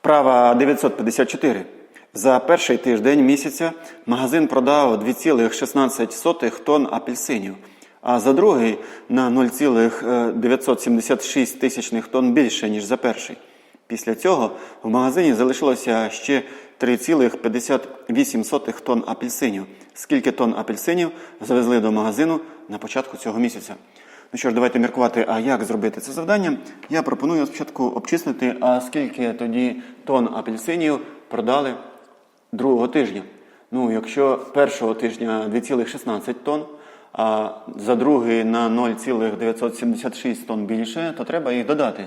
Вправа 954. За перший тиждень місяця магазин продав 2,16 тонн апельсинів, а за другий на 0,976 тисячних тонн більше, ніж за перший. Після цього в магазині залишилося ще 3,58 тонн апельсинів. Скільки тонн апельсинів завезли до магазину на початку цього місяця? Ну що ж, давайте міркувати, а як зробити це завдання. Я пропоную спочатку обчислити, а скільки тоді тонн апельсинів продали другого тижня. Ну, якщо першого тижня 2,16 тонн, а за другий на 0,976 тонн більше, то треба їх додати.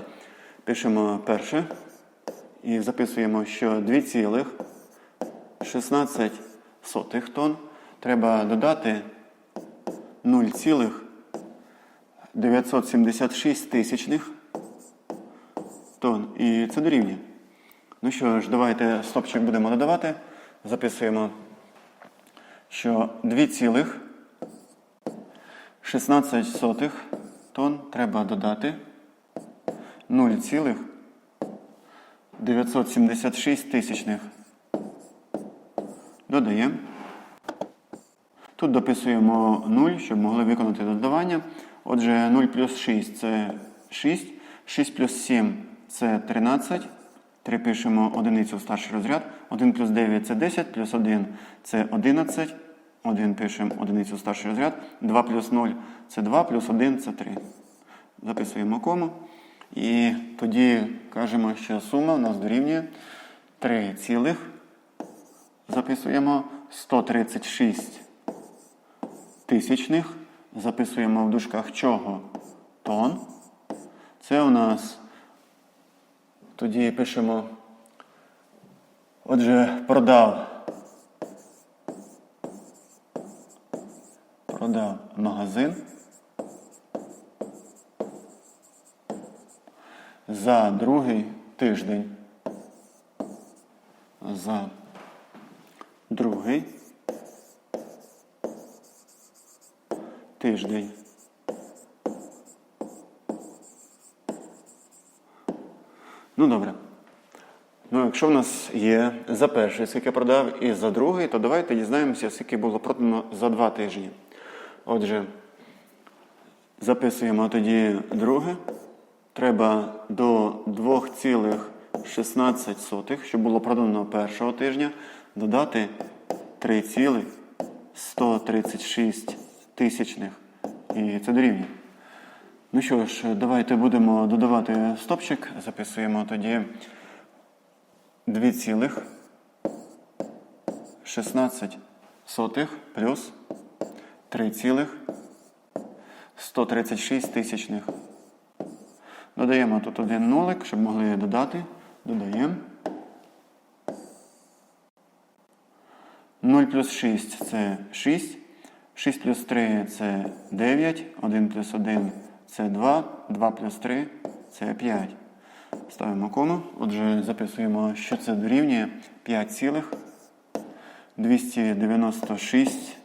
Пишемо перше і записуємо, що 2,16 тонн треба додати 0,976 тисячних тонн. І це дорівнює. Ну що ж, давайте стопчик будемо додавати. Записуємо, що 2,16 тонн треба додати 0,976 тисячних. Додаємо. Тут дописуємо 0, щоб могли виконати додавання. Отже, 0 плюс 6 це 6, 6 плюс 7 це 13. 3 пишемо одиницю в старший розряд. 1 плюс 9 це 10, плюс 1 це 11. 1 пишемо одиницю в старший розряд. 2 плюс 0 це 2, плюс 1 це 3. Записуємо кому. І тоді кажемо, що сума у нас дорівнює 3 цілих. Записуємо 136 тисячних. Записуємо в дужках чого? Тон. Це у нас тоді пишемо. Отже, продав. Продав магазин. За другий тиждень. За другий тиждень. Ну, добре. Ну, якщо в нас є за перший, скільки продав, і за другий, то давайте дізнаємося, скільки було продано за два тижні. Отже, записуємо тоді друге. Треба до 2,16, щоб було продано першого тижня, додати 3,136 тисячних. І це дорівнює. Ну що ж, давайте будемо додавати стопчик. Записуємо тоді 2,16 плюс 3,136 тисячних. Додаємо тут один нулик, щоб могли додати. Додаємо. 0 плюс 6 це 6. 6 плюс 3 це 9. 1 плюс 1 це 2. 2 плюс 3 це 5. Ставимо кому. Отже, записуємо, що це дорівнює 5,296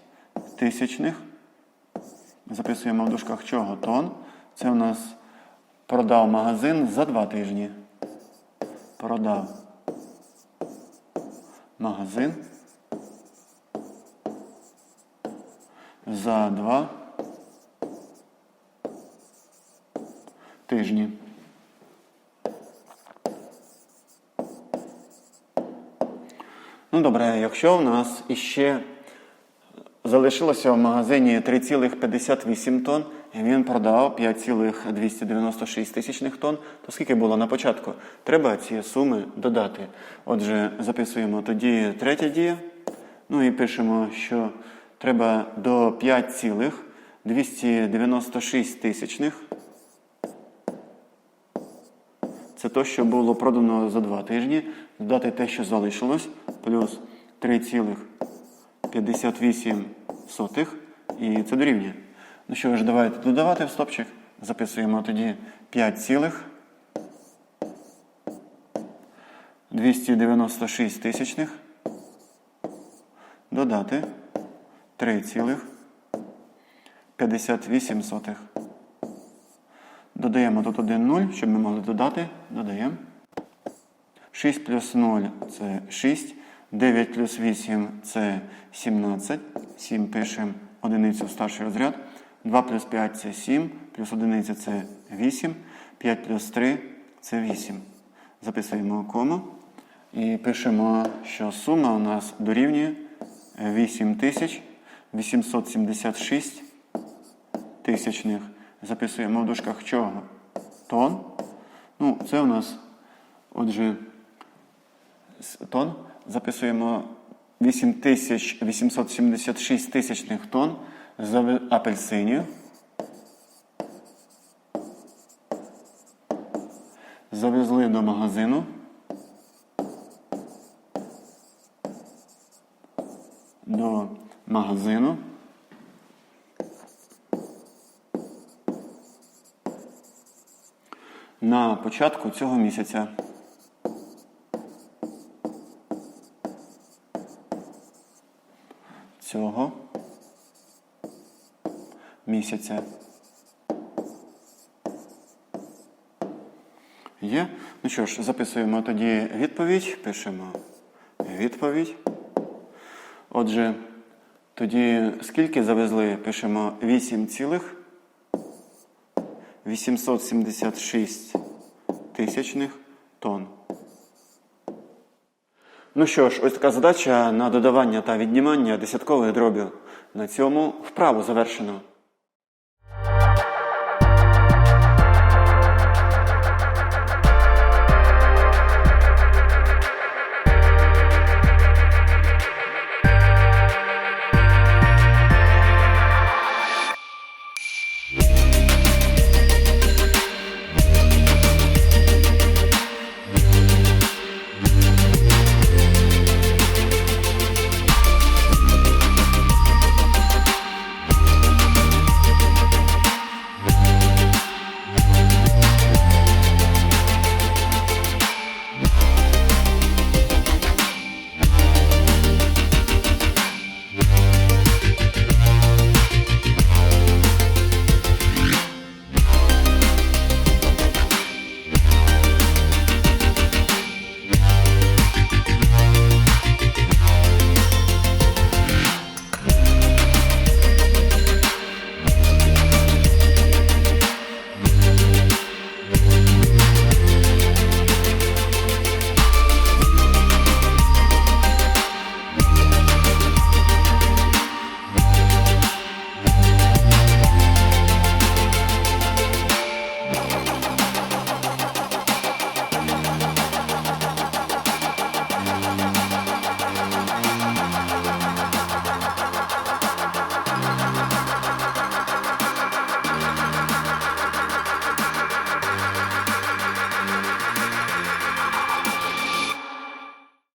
тисячних. Записуємо в дужках чого тон. Це у нас продав магазин за 2 тижні. Продав магазин за 2 тижні. Ну добре, якщо в нас іще залишилося в магазині 3,58 тонн, і він продав 5,296 тисячних тонн, то скільки було на початку? Треба ці суми додати. Отже, записуємо тоді третя дія. Ну і пишемо, що треба до 5,296 тисячних. Це те, що було продано за два тижні. Додати те, що залишилось, плюс 3,58. І це дорівнює. Ну що ж, давайте додавати в стопчик. Записуємо тоді 5 цілих 296 тисячних. Додати 3,58. Додаємо тут один 0, щоб ми могли додати. Додаємо. 6 плюс 0 це 6. 9 плюс 8 це 17. 7 пишемо одиницю в старший розряд. 2 плюс 5 це 7, плюс одиниця це 8. 5 плюс 3 це 8. Записуємо кому. І пишемо, що сума у нас дорівнює 8876 тисячних. Записуємо в дужках чого? Тон. Ну, це у нас, отже, тон. Записуємо 8876 тисячних тонн з апельсинів. Завезли до магазину. До магазину. На початку цього місяця. Цього місяця. Є. Ну що ж, записуємо тоді відповідь. Пишемо відповідь. Отже, тоді скільки завезли? Пишемо 8 цілих 876 тисячних тонн. Ну що ж, ось така задача на додавання та віднімання десяткових дробів. На цьому вправу завершено.